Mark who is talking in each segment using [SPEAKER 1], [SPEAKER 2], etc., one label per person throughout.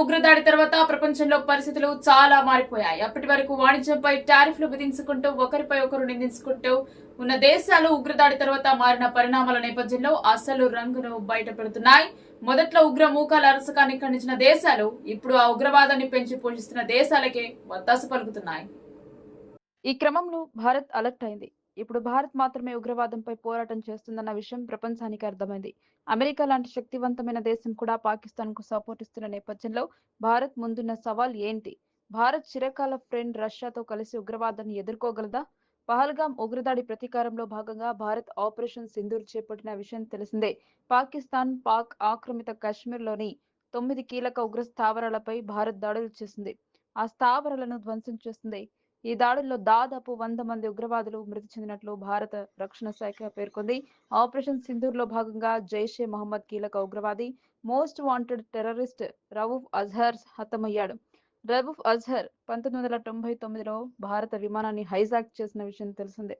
[SPEAKER 1] ఉగ్రదాడి తర్వాత ప్రపంచంలో పరిస్థితులు చాలా మారిపోయాయి. అప్పటి వరకు వాణిజ్యంపై టారిఫ్లు విధించుకుంటూ ఒకరిపై ఒకరు నిందించుకుంటూ ఉన్న దేశాలు ఉగ్రదాడి తర్వాత మారిన పరిణామాల నేపథ్యంలో అసలు రంగును బయటపెడుతున్నాయి. మొదట్లో ఉగ్ర మూకాల అరసకాన్ని ఖండించిన దేశాలు ఇప్పుడు ఆ ఉగ్రవాదాన్ని పెంచి పోషిస్తున్న దేశాలకే వత్తాసు పలుకుతున్నాయి.
[SPEAKER 2] ఈ క్రమంలో భారత్ అలర్ట్ అయింది. ఇప్పుడు భారత్ మాత్రమే ఉగ్రవాదంపై పోరాటం చేస్తుందన్న విషయం ప్రపంచానికి అర్థమైంది. అమెరికా లాంటి శక్తివంతమైన దేశం కూడా పాకిస్తాన్కు సపోర్ట్ ఇస్తున్న నేపథ్యంలో భారత్ ముందున్న సవాల్ ఏంటి? భారత్ చిరకాల ఫ్రెండ్ రష్యాతో కలిసి ఉగ్రవాదాన్ని ఎదుర్కోగలదా? పహల్గాం ఉగ్రదాడి ప్రతీకారంలో భాగంగా భారత్ ఆపరేషన్ సింధూర్ చేపట్టిన విషయం తెలిసిందే. పాకిస్తాన్ పాక్ ఆక్రమిత కశ్మీర్లోని తొమ్మిది కీలక ఉగ్ర స్థావరాలపై భారత్ దాడులు చేసింది. ఆ స్థావరాలను ధ్వంసం చేసింది ఈ దాడుల్లో దాదాపు వంద మంది ఉగ్రవాదులు మృతి చెందినట్లు భారత రక్షణ శాఖ పేర్కొంది. ఆపరేషన్ సింధూర్లో భాగంగా జైషే మహమ్మద్ కీలక ఉగ్రవాది most wanted terrorist Rauf Azhar హతమయ్యాడు. Rauf Azhar పంతొమ్మిది వందల తొంభై తొమ్మిదిలో భారత విమానాన్ని హైజాక్ చేసిన విషయం తెలిసిందే.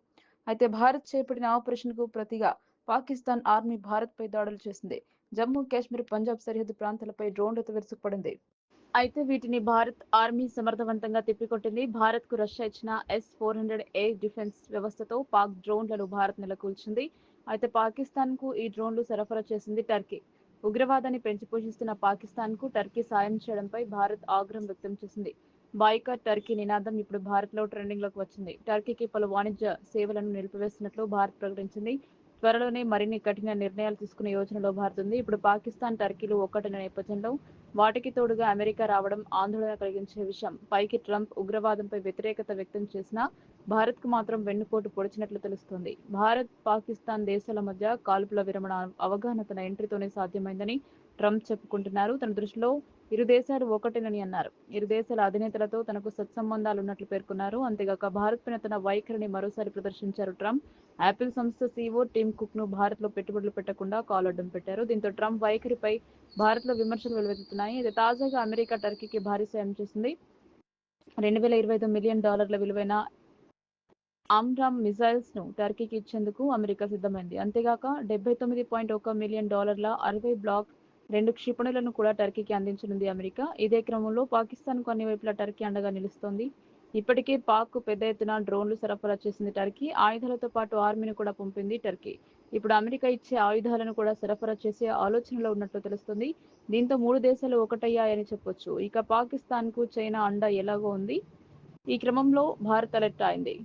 [SPEAKER 2] అయితే భారత్ చేపట్టిన ఆపరేషన్కు ప్రతిగా పాకిస్తాన్ ఆర్మీ భారత్ పై దాడులు చేసింది. జమ్మూ కాశ్మీర్ పంజాబ్ సరిహద్దు ప్రాంతాలపై డ్రోన్లతో విరుచుకుపడింది. అయితే వీటిని భారత్ ఆర్మీ సమర్థవంతంగా తిప్పికొట్టింది. భారత్కు రష్యా ఇచ్చిన ఎస్ ఫోర్ హండ్రెడ్ ఏ డిఫెన్స్ వ్యవస్థతో పాక్ డ్రోన్లను భారత్ నెలకొల్చింది. అయితే పాకిస్తాన్కు ఈ డ్రోన్లు సరఫరా చేసింది టర్కీ. ఉగ్రవాదాన్ని పెంచి పోషిస్తున్న పాకిస్తాన్కు టర్కీ సాయం చేయడంపై భారత్ ఆగ్రహం వ్యక్తం చేసింది. బాయికా టర్కీ నినాదం ఇప్పుడు భారత్లో ట్రెండింగ్లోకి వచ్చింది. టర్కీకి పలు వాణిజ్య సేవలను నిలిపివేస్తున్నట్లు భారత్ ప్రకటించింది. త్వరలోనే మరిన్ని కఠిన నిర్ణయాలు తీసుకునే యోచనలో భారత్ ఉంది ఇప్పుడు పాకిస్తాన్ టర్కీలు ఒక్కటిన నేపథ్యంలో వాటికి తోడుగా అమెరికా రావడం ఆందోళన కలిగించే విషయం. పైకి ట్రంప్ ఉగ్రవాదంపై వ్యతిరేకత వ్యక్తం చేసినా భారత్కు మాత్రం వెన్నుపోటు పొడిచినట్లు తెలుస్తోంది. భారత్ పాకిస్తాన్ దేశాల మధ్య కాల్పుల విరమణ అవగాహన తన ఎంట్రీతోనే సాధ్యమైందని ట్రంప్ చెప్పుకుంటున్నారు. తన దృష్టిలో ఇరు దేశాలు ఒకటేనని అన్నారు. ఇరు దేశాల అధినేతలతో తనకు సత్సంబంధాలు ఉన్నట్లు పేర్కొన్నారు. అంతేగాక భారత్ పైన తన వైఖరిని మరోసారి ప్రదర్శించారు ట్రంప్. యాపిల్ సంస్థ సీఓ టీమ్ కుక్ను భారత్లో పెట్టుబడులు పెట్టకుండా కాలడ్డం పెట్టారు. దీంతో ట్రంప్ వైఖరిపై భారత్లో విమర్శలు వెలువెత్తుతున్నాయి. అయితే తాజాగా అమెరికా టర్కీకి భారీ సాయం చేసింది. రెండు వేల ఇరవై ఐదు మిలియన్ డాలర్ల విలువైన ఆమ్రామ్ మిసైల్స్ను టర్కీకి ఇచ్చేందుకు అమెరికా సిద్ధమైంది. అంతేగాక డెబ్బై తొమ్మిది పాయింట్ ఒక మిలియన్ డాలర్ల అరవై బ్లాక్ రెండు క్షిపణులను కూడా టర్కీకి అందించనుంది అమెరికా. ఇదే క్రమంలో పాకిస్తాన్కు అన్ని వైపులా టర్కీ అండగా నిలుస్తోంది. ఇప్పటికే పాక్ పెద్ద ఎత్తున డ్రోన్లు సరఫరా చేసింది టర్కీ. ఆయుధాలతో పాటు ఆర్మీని కూడా పంపింది టర్కీ. ఇప్పుడు అమెరికా ఇచ్చే ఆయుధాలను కూడా సరఫరా చేసే ఆలోచనలో ఉన్నట్లు తెలుస్తుంది. దీంతో మూడు దేశాలు ఒకటయ్యాయని చెప్పొచ్చు. ఇక పాకిస్తాన్కు చైనా అండ ఎలాగో ఉంది. ఈ క్రమంలో భారత్ అలర్ట్ అయింది.